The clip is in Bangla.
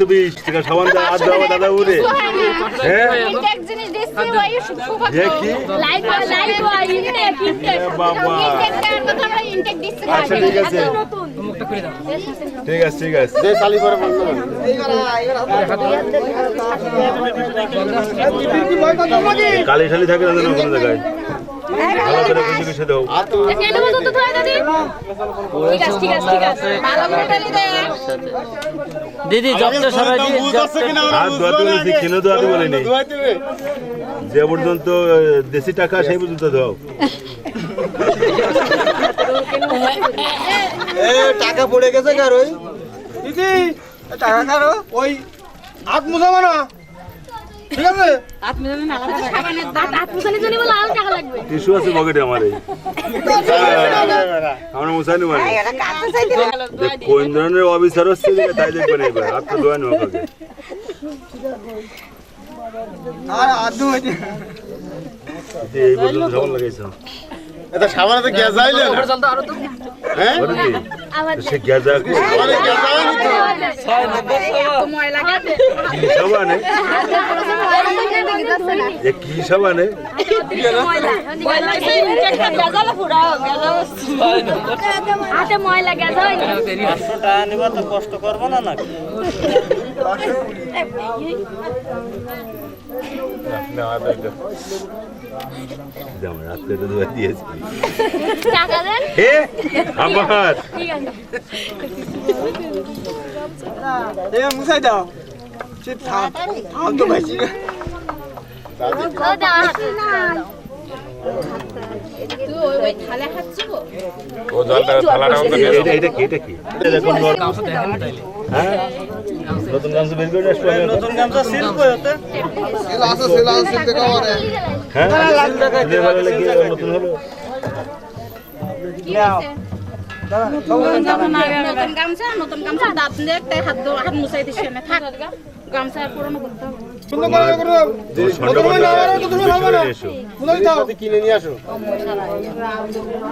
একশো বিশ টাকা সাবান দেয় আর দেওয়া দাদা উড়ে। হ্যাঁ? দিচ্ছি আচ্ছা ঠিক আছে। ঠিক আছে ঠিক আছে। যে চালি করে বন্ধ করে। কালি শালি থাকে না কোনো জায়গায়? ভালো করে বুঝে দাও। দাদি। বলেছি কেন বলিনি যে পর্যন্ত দেশি টাকা সেই পর্যন্ত দাও। এ টাকা পড়ে গেছে কার ওই দিদি টাকা কার? ওই হাত মুছাবো না ঠিক আছে? লাগবে। টিস্যু আছে পকেটে আমার এই। আমরা মুসাইনি মানে দেখ, কোন ধরনের অফিসার হচ্ছে তাই দেখবেন এবার হাত তো ধোয়া নেওয়া আর যে এই পর্যন্ত সাবান লাগাইছো। এটা সাবানে তো গ্যাস আইলে হ্যাঁ? সে গেজা কি সাবানে কি সাবানে ময়লা। হাতে গেজা নিবা তো। কষ্ট করব না নাকি? যেমন রাত্রে তো ধোয়া দিয়েছি। টাকা দেন এ আমার এ মুছাই দাও। থাম থাম তো ভাইছি ও দাও। ও জলটা থালাটা অন্ত এটা এটা কি এটা কি? এটা দেখুন হ্যাঁ? নতুন গামছা বের করে আসব নতুন গামছা শিল্প হতে সেল আছে সেল আছে দেখা মানে হ্যাঁ? দিলে ভালো নতুন হলো। নতুন গামছা নতুন গামছা দাঁত একটা হাত হাত মুছাই দিছি আমি। থাক গামছা পুরনো করতে হবে। সুন্দর করে করে। যে সন্ধ্যা না, কিনে নিয়ে আসো।